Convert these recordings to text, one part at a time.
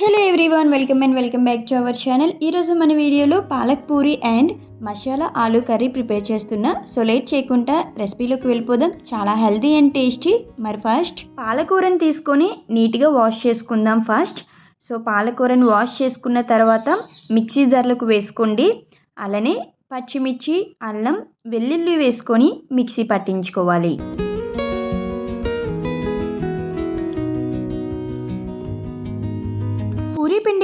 Hello everyone welcome and welcome back to our channel ఈరోజు మన వీడియోలో palak puri and masala aloo curry prepare చేస్తున్నా. So late చేయకుండా రెసిపీలోకి వెళ్ళిపోదాం. చాలా హెల్తీ అండ్ టేస్టీ మరి ఫస్ట్ పాలకూరని తీసుకొని నీట్గా వాష్ చేసుకుందాం ఫస్ట్ సో పాలకూరని వాష్ చేసుకున్న తర్వాత మిక్సీ జార్లకు వేసుకోండి. అలానే పచ్చిమిర్చి అల్లం వెల్లుల్లి వేసుకొని మిక్సీ పట్టించుకోవాలి.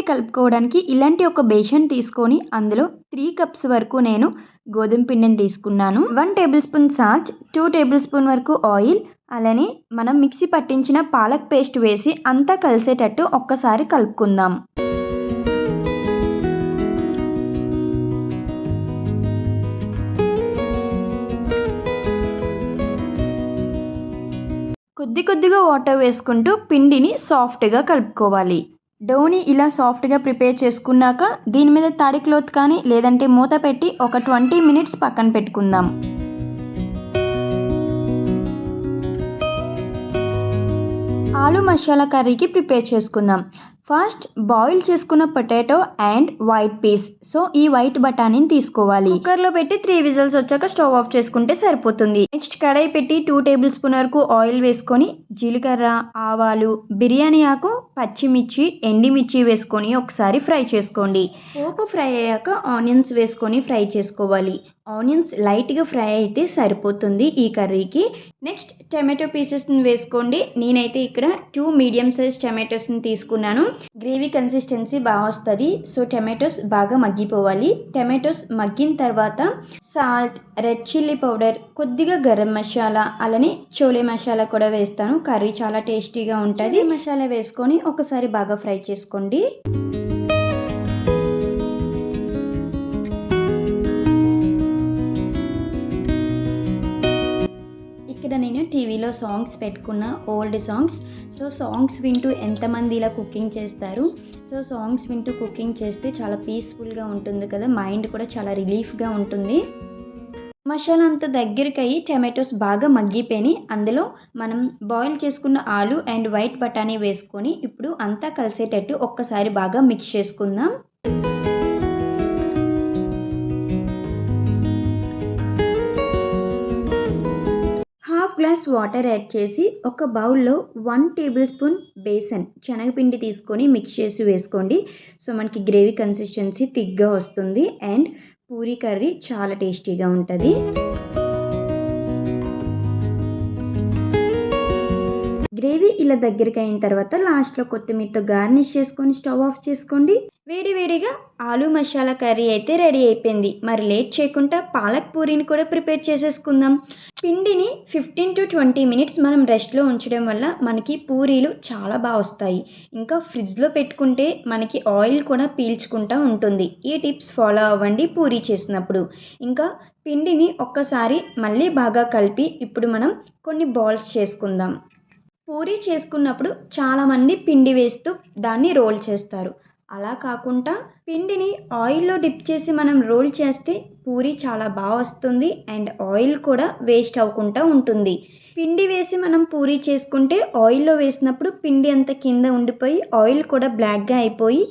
కలుపుకోవడానికి ఇలాంటి ఒక బేషన్ తీసుకొని అందులో త్రీ కప్స్ వరకు నేను గోధుమ పిండిని తీసుకున్నాను. One table spoon salt two table spoon వరకు ఆయిల్ అలానే మనం మిక్సీ పట్టించిన పాలక్ పేస్ట్ వేసి అంతా కలిసేటట్టు ఒక్కసారి కలుపుకుందాం. కొద్ది కొద్దిగా వాటర్ వేసుకుంటూ పిండిని సాఫ్ట్గా కలుపుకోవాలి. డౌని ఇలా సాఫ్ట్గా ప్రిపేర్ చేసుకున్నాక దీని మీద తడి క్లోత్ కానీ లేదంటే మూత పెట్టి ఒక ట్వంటీ మినిట్స్ పక్కన పెట్టుకుందాం. ఆలు మసాలా కర్రీకి ప్రిపేర్ చేసుకుందాం. ఫస్ట్ బాయిల్ చేసుకున్న potato and white peas. So ఈ వైట్ బఠానీని తీసుకోవాలి. కుక్కర్లో పెట్టి త్రీ విజిల్స్ వచ్చాక స్టవ్ ఆఫ్ చేసుకుంటే సరిపోతుంది. నెక్స్ట్ కడాయి పెట్టి టూ టేబుల్ స్పూన్ వరకు ఆయిల్ వేసుకొని జీలకర్ర ఆవాలు బిర్యానీ ఆకు పచ్చిమిర్చి ఎండిమిర్చి వేసుకొని ఒకసారి ఫ్రై చేసుకోండి. పోపు ఫ్రై అయ్యాక ఆనియన్స్ వేసుకొని ఫ్రై చేసుకోవాలి. ఆనియన్స్ లైట్గా ఫ్రై అయితే సరిపోతుంది ఈ కర్రీకి. నెక్స్ట్ టమాటో పీసెస్ని వేసుకోండి. నేనైతే ఇక్కడ టూ మీడియం సైజ్ టమాటోస్ని తీసుకున్నాను. గ్రేవీ కన్సిస్టెన్సీ బాగా వస్తుంది. సో టమాటోస్ బాగా మగ్గిపోవాలి. టమాటోస్ మగ్గిన తర్వాత సాల్ట్ రెడ్ చిల్లీ పౌడర్ కొద్దిగా గరం మసాలా అలానే చోలే మసాలా కూడా వేస్తాను. కర్రీ చాలా టేస్టీగా ఉంటుంది. మసాలా వేసుకొని ఒకసారి బాగా ఫ్రై చేసుకోండి. నేను సాంగ్స్ పెట్టుకున్న ఓల్డ్ సాంగ్స్ సో సాంగ్స్ వింటూ ఎంతమంది ఇలా కుకింగ్ చేస్తారు? సో సాంగ్స్ వింటూ కుకింగ్ చేస్తే చాలా పీస్ఫుల్గా ఉంటుంది కదా? మైండ్ కూడా చాలా రిలీఫ్గా ఉంటుంది. మసాలా అంత దగ్గరికి అయ్యి టమాటోస్ బాగా మగ్గిపోయి అందులో మనం బాయిల్ చేసుకున్న ఆలు అండ్ వైట్ బఠానీ వేసుకొని ఇప్పుడు అంతా కలిసేటట్టు ఒక్కసారి బాగా మిక్స్ చేసుకుందాం. గ్లాస్ వాటర్ యాడ్ చేసి ఒక బౌల్లో వన్ టేబుల్ స్పూన్ బేసన్ శనగపిండి తీసుకొని మిక్స్ చేసి వేసుకోండి. సో మనకి గ్రేవీ కన్సిస్టెన్సీ థిక్గా వస్తుంది అండ్ పూరీ కర్రీ చాలా టేస్టీగా ఉంటుంది. ఇలా దగ్గరికి అయిన తర్వాత లాస్ట్లో కొత్తిమీరతో గార్నిష్ చేసుకొని స్టవ్ ఆఫ్ చేసుకోండి. వేడివేడిగా ఆలు మసాలా కర్రీ అయితే రెడీ అయిపోయింది. మరి లేట్ చేయకుండా పాలక్ పూరీని కూడా ప్రిపేర్ చేసేసుకుందాం. పిండిని ఫిఫ్టీన్ టు ట్వంటీ మినిట్స్ మనం రెస్ట్లో ఉంచడం వల్ల మనకి పూరీలు చాలా బాగా వస్తాయి. ఇంకా ఫ్రిడ్జ్లో పెట్టుకుంటే మనకి ఆయిల్ కూడా పీల్చుకుంటూ ఉంటుంది. ఈ టిప్స్ ఫాలో అవ్వండి పూరీ చేసినప్పుడు. ఇంకా పిండిని ఒక్కసారి మళ్ళీ బాగా కలిపి ఇప్పుడు మనం కొన్ని బాల్స్ చేసుకుందాం. పూరీ చేసుకున్నప్పుడు చాలామంది పిండి వేస్తూ దాన్ని రోల్ చేస్తారు. అలా కాకుండా పిండిని ఆయిల్లో డిప్ చేసి మనం రోల్ చేస్తే పూరి చాలా బాగా వస్తుంది అండ్ ఆయిల్ కూడా వేస్ట్ అవ్వకుండా ఉంటుంది. పిండి వేసి మనం పూరీ చేసుకుంటే ఆయిల్లో వేసినప్పుడు పిండి అంతా కింద ఉండిపోయి ఆయిల్ కూడా బ్లాక్గా అయిపోయి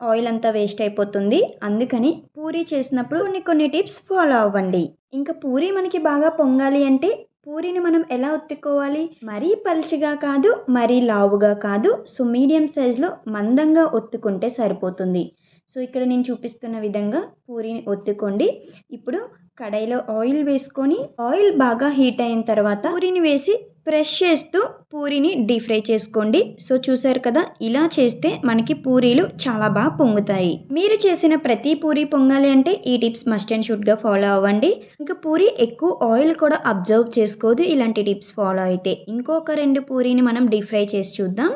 ఆయిల్ అంతా వేస్ట్ అయిపోతుంది. అందుకని పూరీ చేసినప్పుడు కొన్ని కొన్ని టిప్స్ ఫాలో అవ్వండి. ఇంకా పూరి మనకి బాగా పొంగాలి అంటే పూరిని మనం ఎలా ఒత్తుకోవాలి? మరీ పలుచగా కాదు మరీ లావుగా కాదు సో మీడియం సైజులో మందంగా ఒత్తుకుంటే సరిపోతుంది. సో ఇక్కడ నేను చూపిస్తున్న విధంగా పూరిని ఒత్తుకోండి. ఇప్పుడు కడాయిలో ఆయిల్ వేసుకొని ఆయిల్ బాగా హీట్ అయిన తర్వాత పూరిని వేసి ప్రెస్ చేస్తూ పూరీని డీప్ ఫ్రై చేసుకోండి. సో చూసారు కదా ఇలా చేస్తే మనకి పూరీలు చాలా బాగా పొంగుతాయి. మీరు చేసిన ప్రతి పూరి పొంగాలి అంటే ఈ టిప్స్ మస్ట్ అండ్ షుడ్గా ఫాలో అవ్వండి. ఇంకా పూరి ఎక్కువ ఆయిల్ కూడా అబ్జర్వ్ చేసుకోదు. ఇలాంటి టిప్స్ ఫాలో అయితే ఇంకొక రెండు పూరీని మనం డీప్ ఫ్రై చేసి చూద్దాం.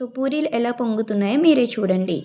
సో పూరీలు ఎలా పొంగుతున్నాయో మీరే చూడండి.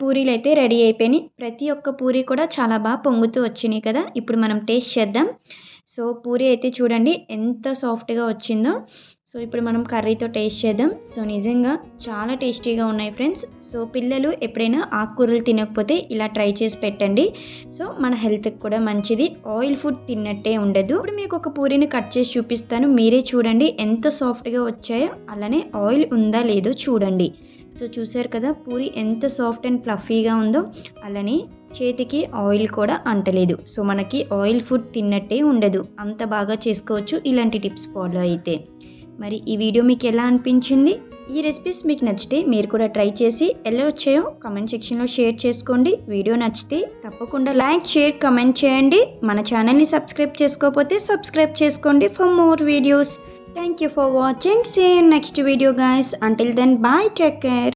పూరీలు అయితే రెడీ అయిపోయినాయి. ప్రతి ఒక్క పూరీ కూడా చాలా బాగా పొంగుతూ వచ్చినాయి కదా. ఇప్పుడు మనం టేస్ట్ చేద్దాం. సో పూరీ అయితే చూడండి ఎంత సాఫ్ట్గా వచ్చిందో. సో ఇప్పుడు మనం కర్రీతో టేస్ట్ చేద్దాం. సో నిజంగా చాలా టేస్టీగా ఉన్నాయి ఫ్రెండ్స్. సో పిల్లలు ఎప్పుడైనా ఆకుకూరలు తినకపోతే ఇలా ట్రై చేసి పెట్టండి. సో మన హెల్త్కి కూడా మంచిది. ఆయిల్ ఫుడ్ తిన్నట్టే ఉండదు. ఇప్పుడు మీకు ఒక పూరీని కట్ చేసి చూపిస్తాను. మీరే చూడండి ఎంత సాఫ్ట్గా వచ్చాయో. అలానే ఆయిల్ ఉందా లేదో చూడండి. సో చూసారు కదా పూరి ఎంత సాఫ్ట్ అండ్ ఫ్లఫీగా ఉందో అలానే చేతికి ఆయిల్ కూడా అంటలేదు. సో మనకి ఆయిల్ ఫుడ్ తిన్నట్టే ఉండదు. అంత బాగా చేసుకోవచ్చు ఇలాంటి టిప్స్ ఫాలో అయితే. మరి ఈ వీడియో మీకు ఎలా అనిపించింది? ఈ రెసిపీస్ మీకు నచ్చితే మీరు కూడా ట్రై చేసి ఎలా వచ్చాయో కమెంట్ సెక్షన్లో షేర్ చేసుకోండి. వీడియో నచ్చితే తప్పకుండా లైక్ షేర్ కమెంట్ చేయండి. మన ఛానల్ని సబ్స్క్రైబ్ చేసుకోకపోతే సబ్స్క్రైబ్ చేసుకోండి for more videos Thank you for watching. See you next video guys. Until then bye. Take care.